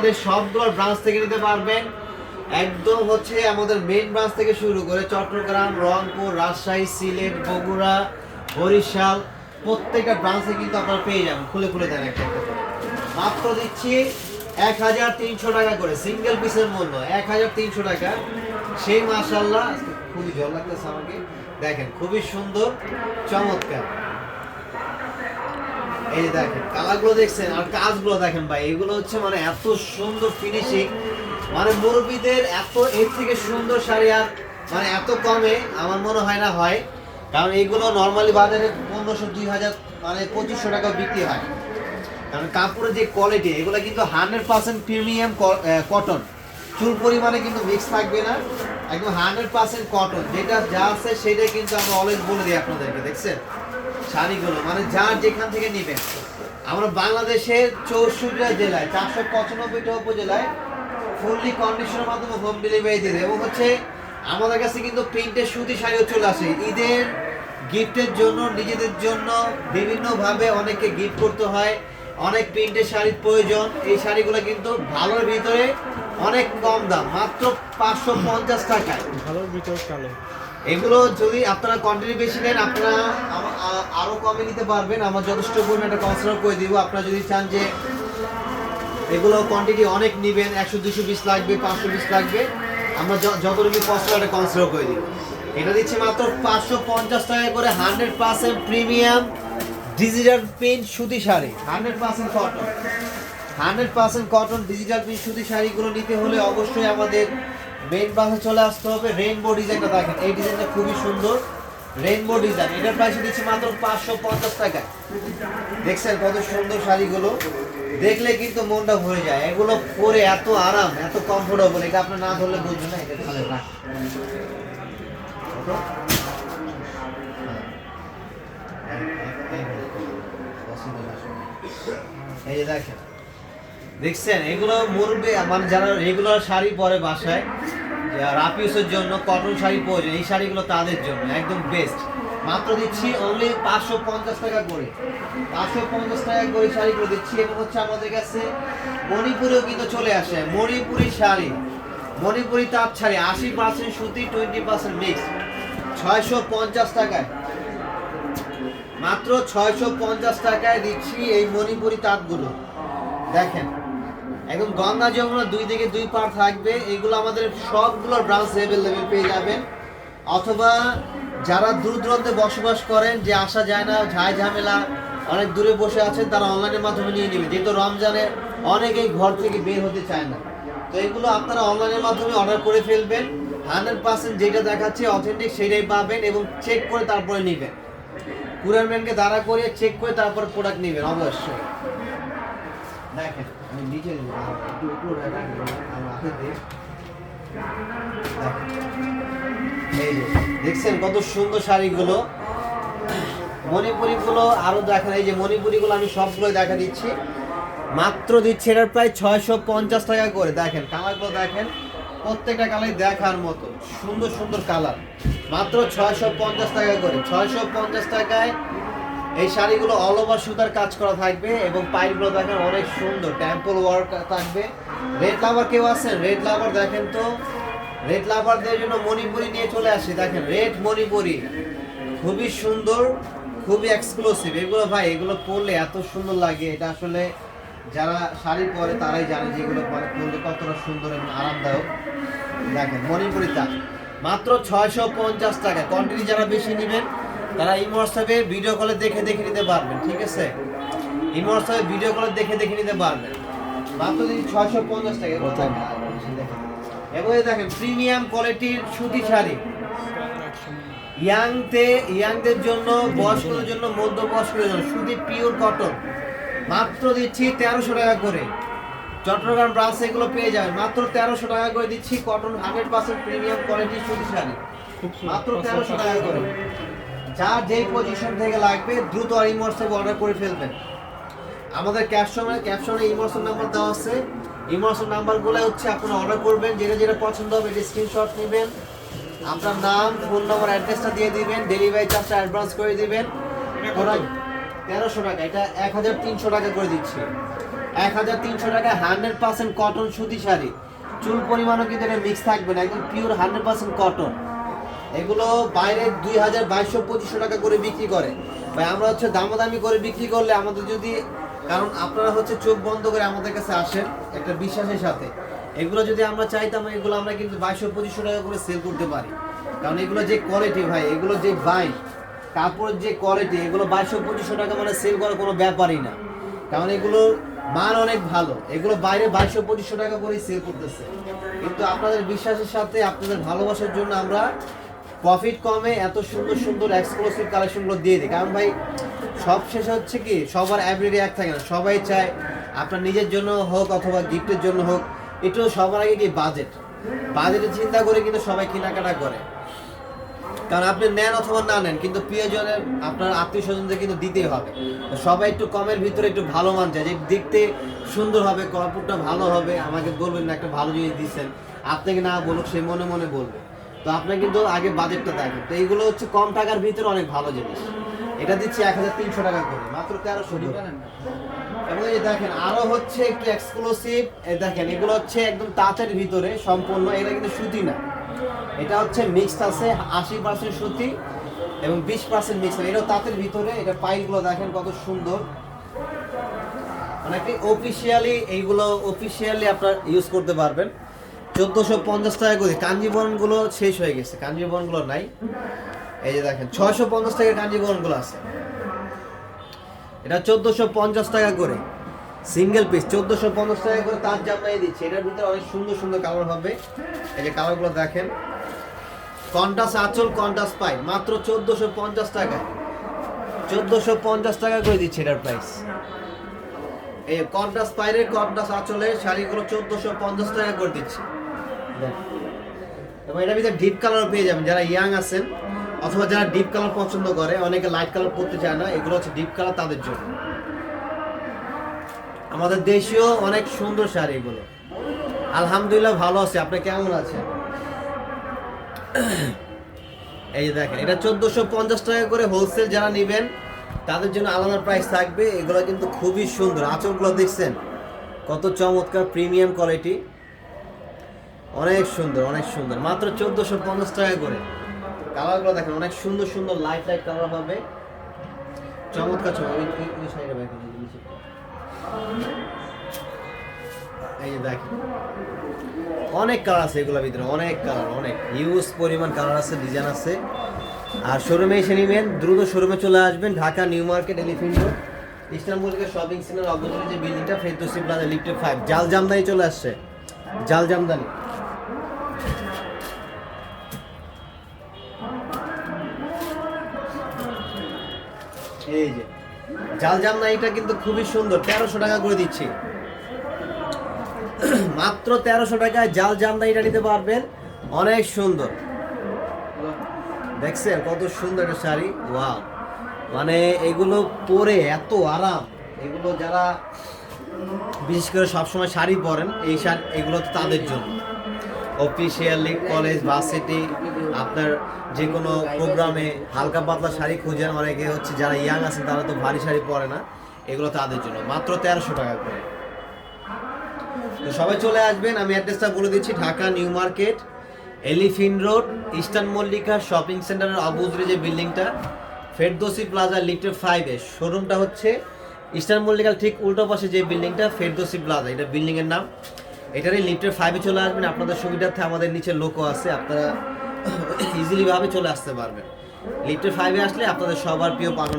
আমাদের সবগুলো ব্রাঞ্চ থেকে নিতে পারবেন। একদম হচ্ছে আমাদের মেইন ব্রাঞ্চ থেকে শুরু করে চট্টগ্রাম, রংপুর, রাজশাহী, সিলেট, বগুড়া, বরিশাল, প্রত্যেকটা ব্রাঞ্চে কিন্তু আপনারা পেয়ে যাবেন। খুলে খুলে দেন একটা মাত্র দিচ্ছি এক হাজার তিনশো টাকা করে সিঙ্গেল পিসের মূল্য। এক হাজার তিনশো টাকা। সেই মাসাল্লাহ খুবই জল লাগতেছে আমাকে। দেখেন, খুবই সুন্দর, চমৎকার। এই যে দেখেন দেখছেন আর কাজগুলো দেখেন ভাই, এগুলো হচ্ছে মানে এত সুন্দর ফিনিশিং মানে মুরব্বীদের এত এর থেকে সুন্দর শাড়ি আর মানে এত কমে আমার মনে হয় না হয়। কারণ এইগুলো নর্মালি বাজারে পনেরোশো, দুই হাজার মানে পঁচিশশো টাকা বিক্রি হয়। কারণ কাপড়ের যে কোয়ালিটি এগুলো কিন্তু হান্ড্রেড পার্সেন্ট প্রিমিয়াম কটন চুল পরিমাণে কিন্তু মিক্স থাকবে না, একদম হান্ড্রেড পার্সেন্ট কটন যেটা যা আছে সেটাই কিন্তু আমরা অলওয়েজ বলে দিই আপনাদেরকে, দেখছেন? শাড়িগুলো মানে যার যেখান থেকে নেবেন। আমরা বাংলাদেশের চৌষট্টিটা জেলায়, চারশো পঁচানব্বইটা উপজেলায় ফুললি কন্ডিশনের মাধ্যমে হোম ডেলিভারি দিয়ে দেয় এবং হচ্ছে আমাদের কাছে কিন্তু প্রিন্টের সুতি শাড়িও চলে আসে। ঈদের গিফটের জন্য, নিজেদের জন্য বিভিন্নভাবে অনেককে গিফট করতে হয়। অনেক প্রিন্টের শাড়ির প্রয়োজন। এই শাড়িগুলো কিন্তু ভালোর ভিতরে অনেক কম দাম, মাত্র পাঁচশো পঞ্চাশ টাকায়। ভালোর ভিতর কালো। এগুলো যদি আপনারা কোয়ান্টিটি বেশি নেন, আপনারা আম- আ- আরও কমে নিতে পারবেন। আমার যথেষ্ট পরিমাণে একটা কনসিডার করে দিব। আপনারা যদি চান যে এগুলো কোয়ান্টিটি অনেক নেবেন, একশো, দুশো পিস লাগবে, পাঁচশো পিস লাগবে, আমরা য- যতটুকু কষ্ট একটা কনসিডার করে দিব। এটা দিচ্ছি মাত্র পাঁচশো পঞ্চাশ টাকা করে hundred percent premium digital print সুতি sari. Hundred percent cotton hundred percent cotton digital print সুতি শাড়িগুলো নিতে হলে অবশ্যই আমাদের মেন বাসে চলে আসতে হবে রেইনবো ডিজাইনটা দেখেন। এই ডিজাইনটা খুবই সুন্দর। রেইনবো ডিজাইন এটার প্রাইস দিচ্ছি মাত্র পাঁচশো পঞ্চাশ টাকা। দেখছেন কত সুন্দর শাড়িগুলো? দেখলে কিন্তু মনটা ভরে যায়। এগুলো পরে এত আরাম, এত কমফোর্টেবল এটা আপনি না ধরলে বুঝবেন না, এটা তাহলে রাখ ওঠো। এই যে দেখেন। দেখছেন, এগুলো মুরব্বী মানে যারা রেগুলার শাড়ি পরে বাসায় রাপিউসের জন্য কটন শাড়ি প্রয়োজন এই শাড়িগুলো তাদের জন্য, একদম বেস্ট মাত্র দিচ্ছি অনলি পাঁচশো পঞ্চাশ টাকা করে। পাঁচশো পঞ্চাশ টাকা করে শাড়িগুলো দিচ্ছি এবং হচ্ছে আমাদের কাছে মণিপুরেও কিন্তু চলে আসে, মণিপুরি শাড়ি। মণিপুরি তাঁত শাড়ি, আশি পার্সেন্ট সুতি টোয়েন্টি পার্সেন্ট মিক্স ছয়শো পঞ্চাশ টাকায়। মাত্র ছয়শো পঞ্চাশ টাকায় দিচ্ছি এই মণিপুরি তাঁতগুলো দেখেন একদম গঙ্গা যমুনা দুই থেকে দুই পার থাকবে। এগুলো আমাদের সবগুলো ব্রাঞ্চ অ্যাভেলেবেল পেয়ে যাবেন। অথবা যারা দূর দূরান্তে বসবাস করেন, যে আসা যায় না, ঝাই ঝামেলা, অনেক দূরে বসে আছেন, তারা অনলাইনের মাধ্যমে নিয়ে নেবে। যেহেতু রমজানে অনেকেই ঘর থেকে বের হতে চায় না। তো এগুলো আপনারা অনলাইনের মাধ্যমে অর্ডার করে ফেলবেন। হান্ড্রেড পার্সেন্ট যেটা দেখাচ্ছে অথেন্টিক সেটাই পাবেন এবং চেক করে তারপরে নেবেন। কুরিয়ার ম্যানকে দাঁড়া করে চেক করে তারপর প্রোডাক্ট নেবেন, অবশ্যই। দেখেন। নিচে উপরে। এই যে, দেখছেন কত সুন্দর শাড়িগুলো? মণিপুরিগুলো আরও দেখেন এই যে মণিপুরিগুলো আমি সবগুলো দেখা দিচ্ছি। মাত্র দিচ্ছে এটার প্রায় ছয়শো পঞ্চাশ টাকা করে। দেখেন কালারগুলো দেখেন প্রত্যেকটা কালার দেখার মতো। সুন্দর সুন্দর কালার। মাত্র ছয়শো পঞ্চাশ টাকা করে। ছয়শো পঞ্চাশ টাকায় এই শাড়িগুলো অল ওভার সুতার কাজ করা থাকবে এবং পাইপগুলো দেখেন অনেক সুন্দর। টেম্পল ওয়ার্ক থাকবে। রেড লাভার কেউ আছেন রেড লাভার দেখেন তো। রেড লাভারদের জন্য মণিপুরি নিয়ে চলে আসি। দেখেন রেড মণিপুরি। খুবই সুন্দর, খুবই এক্সক্লুসিভ এগুলো ভাই, এগুলো পরলে এত সুন্দর লাগে। এটা আসলে যারা শাড়ি পরে তারাই জানে যে এগুলো পরে পরলে কতটা সুন্দর এবং আরামদায়ক। দেখেন মণিপুরি মাত্র ছয়শো পঞ্চাশ টাকা। কোয়ান্টিটি যারা বেশি নেবেন তারা এই হোয়াটসঅ্যাপে ভিডিও কলে দেখে দেখে নিতে পারবেন ঠিক আছে? এই হোয়াটসঅ্যাপে ভিডিও কলে দেখে দেখে নিতে পারবেন। মাত্র যদি ছয়শো পঞ্চাশ টাকা এগুলো। এবং দেখেন প্রিমিয়াম কোয়ালিটির সুতি শাড়ি। ইয়াংতে ইয়াংদের জন্য বয়স্কদের জন্য মধ্যবয়স্কদের জন্য শুধু পিওর কটন মাত্র দিচ্ছি তেরোশো টাকা করে। চট্টগ্রাম ব্রাঞ্চ এগুলো পেয়ে যাবেন। মাত্র তেরোশো টাকা করে দিচ্ছি কটন হান্ড্রেড পার্সেন্ট প্রিমিয়াম কোয়ালিটির সুতি শাড়ি। মাত্র তেরোশো টাকা করে। যার যেই পজিশন থেকে লাগবে, দ্রুত আর ইমোটসঅ্যাপে অর্ডার করে ফেলবেন। আমাদের ক্যাপশনে ক্যাপশনে ইমোটসঅ্যাপ নাম্বার দেওয়া আছে। ইমোটসঅ্যাপ নাম্বারগুলো হচ্ছে আপনারা অর্ডার করবেন, যেটা যেটা পছন্দ হবে এটা স্ক্রিনশট নেবেন। আপনার নাম ফোন নাম্বার অ্যাড্রেসটা দিয়ে দিবেন ডেলিভারি চার্জটা অ্যাডভান্স করে দিবেন? তেরোশো টাকা, এটা এক হাজার তিনশো টাকা করে দিচ্ছি। এক হাজার তিনশো টাকা হান্ড্রেড পার্সেন্ট কটন সুতি শাড়ি। চুল পরিমাণও কিন্তু এটা মিক্স থাকবে না, একদম পিওর হান্ড্রেড পার্সেন্ট কটন এগুলো বাইরে দুই হাজার বাইশশো পঁচিশশো টাকা করে বিক্রি করে। ভাই, আমরা হচ্ছে দামাদামি করে বিক্রি করলে আমাদের যদি কারণ আপনারা হচ্ছে চোখ বন্ধ করে আমাদের কাছে আসেন একটা বিশ্বাসের সাথে। এগুলো যদি আমরা চাইতাম, এগুলো আমরা কিন্তু বাইশশো পঁচিশশো টাকা করে সেল করতে পারি। কারণ এগুলো যে কোয়ালিটি ভাই, এগুলো যে বাইন কাপড়ের যে কোয়ালিটি এগুলো বাইশশো পঁচিশশো টাকা মানে সেল করার কোনো ব্যাপারই না। কারণ এগুলো মান অনেক ভালো। এগুলো বাইরে বাইশশো পঁচিশশো টাকা করে সেল করতেছে। কিন্তু আপনাদের বিশ্বাসের সাথে, আপনাদের ভালোবাসার জন্য আমরা প্রফিট কমে এত সুন্দর সুন্দর এক্সক্লুসিভ কালেকশনগুলো দিয়ে দিই কারণ ভাই, সব শেষে হচ্ছে কি, সবার এভরিডে এক থাকে না। সবাই চায় আপনার নিজের জন্য হোক অথবা গিফটের জন্য হোক একটু সবার আগে কি বাজেট বাজেটের চিন্তা করে কিন্তু সবাই কেনাকাটা করে। কারণ আপনি নেন অথবা না নেন, কিন্তু প্রিয়জনের, আপনার আত্মীয় স্বজনদের কিন্তু দিতেই হবে। সবাই একটু কমের ভিতরে একটু ভালো মান চায় যে দেখতে সুন্দর হবে কাপড়টা ভালো হবে, আমাকে বলবেন না একটা ভালো জিনিস দিচ্ছেন। আপনাকে না বলুক, সে মনে মনে বলবে। তো আপনার কিন্তু আগে বাজেটটা দেখেন। তো এইগুলো হচ্ছে কম টাকার ভিতরে অনেক ভালো জিনিস। এটা দিচ্ছে এক হাজার তিনশো টাকা করে মাত্র তেরোশো এবং এই দেখেন আরও হচ্ছে একটু এক্সক্লুসিভ দেখেন এগুলো হচ্ছে একদম তাঁতের ভিতরে সম্পূর্ণ এটা কিন্তু সুতি না। এটা হচ্ছে মিক্সড আছে আশি পার্সেন্ট সুতি এবং বিশ পার্সেন্ট মিক্স এটাও তাঁতের ভিতরে এটা পাইলগুলো দেখেন কত সুন্দর। মানে কি অফিসিয়ালি এইগুলো অফিসিয়ালি আপনার ইউজ করতে পারবেন। চোদ্দোশো পঞ্চাশ টাকা করে। কাঞ্জিবরণগুলো শেষ হয়ে গেছে। কাঞ্জিবরণগুলো নাই। এই যে দেখেন, ছয়শো পঞ্চাশ টাকা কাঞ্জিবরণগুলো আছে। এটা চোদ্দোশো পঞ্চাশ টাকা করে। সিঙ্গেল পিস চোদ্দোশো পঞ্চাশ টাকা করে তার জামাই দিচ্ছে। এটার ভিতরে অনেক সুন্দর সুন্দর কালার হবে। এই যে কালারগুলো দেখেন। কন্টাস আঁচল কন্টাস পাই। মাত্র চোদ্দোশো পঞ্চাশ টাকা। চোদ্দোশো পঞ্চাশ টাকা করে দিচ্ছে এটার প্রাইস এই কন্টাস পাইরের কন্টাস আঁচলের শাড়িগুলো চোদ্দোশো পঞ্চাশ টাকা করে দিচ্ছে। এবং এটার ভিতরে ডিপ কালার পেয়ে যাবেন। যারা ইয়াং আছেন, অথবা যারা ডিপ কালার পছন্দ করে, অনেকে লাইট কালার পরতে চায় না, এগুলো হচ্ছে ডিপ কালার তাদের জন্য। আমাদের দেশীয় অনেক সুন্দর শাড়ি এগুলো। আলহামদুলিল্লাহ ভালো আছে। আপনি কেমন আছেন? এই যে দেখেন, এটা চোদ্দোশো পঞ্চাশ টাকা করে হোলসেল যারা নেবেন, তাদের জন্য আলাদা প্রাইস থাকবে। এগুলো কিন্তু খুবই সুন্দর। আঁচলগুলো দেখছেন? কত চমৎকার প্রিমিয়াম কোয়ালিটি অনেক সুন্দর অনেক সুন্দর। মাত্র চোদ্দোশো পঞ্চাশ টাকা করে। কালারগুলো দেখেন, অনেক সুন্দর সুন্দর লাইট লাইট কালার হবে। চমৎকার চমৎকার। এই অনেক কালার আছে এগুলোর ভিতরে, অনেক কালার অনেক। হিউজ পরিমাণ কালার আছে ডিজাইন আছে। আর শোরুমে এসে নিবেন, দ্রুত শোরুমে চলে আসবেন, Dhaka New Market Elephant Road ইস্টানবুলকে shopping centre অপোজিটে যে বিল্ডিংটা ফেরদৌসি প্লাজা লিফটে ফাইভ জাল জামদানি চলে আসছে। জাল জামদানি। এই যে, জাল জামদানিটা কিন্তু খুবই সুন্দর। তেরোশো টাকা করে দিচ্ছি। মাত্র তেরোশো টাকায় জাল জামদানিটা নিতে পারবেন। অনেক সুন্দর। দেখছেন কত সুন্দর একটা শাড়ি? ওয়াও। মানে এগুলো পরে এত আরাম। এগুলো যারা, বিশেষ করে সবসময় শাড়ি পরেন, এই শাড়ি, এগুলো তাদের জন্য। অফিসিয়ালি কলেজ ভার্সিটি আপনার যে কোনো প্রোগ্রামে হালকা পাতলা শাড়ি খুঁজেন অনেকে হচ্ছে যারা ইয়াং আছেন, তারা তো ভারী শাড়ি পরে না। এগুলো তাদের জন্য। মাত্র তেরোশো টাকা করে। তো সবাই চলে আসবেন, আমি অ্যাড্রেসটা বলে দিচ্ছি, Dhaka, New Market, Elephant Road, Eastern Mallika shopping সেন্টারের অবুজরে যে বিল্ডিংটা, ফেরদোসি প্লাজা লিফটের ফাইভে শোরুমটা হচ্ছে ইস্টার্ন মল্লিকার ঠিক উল্টো পাশে যে বিল্ডিংটা, ফেরদোসি প্লাজা। এটা বিল্ডিংয়ের নাম। এটারই লিফটের ফাইভে চলে আসবেন। আপনাদের সুবিধার্থে আমাদের নিচে লোকও আছে। আপনারা ইজিলিভাবে চলে আসতে পারবেন। লিফটের ফাইভে আসলে আপনাদের সবার প্রিয় পাগল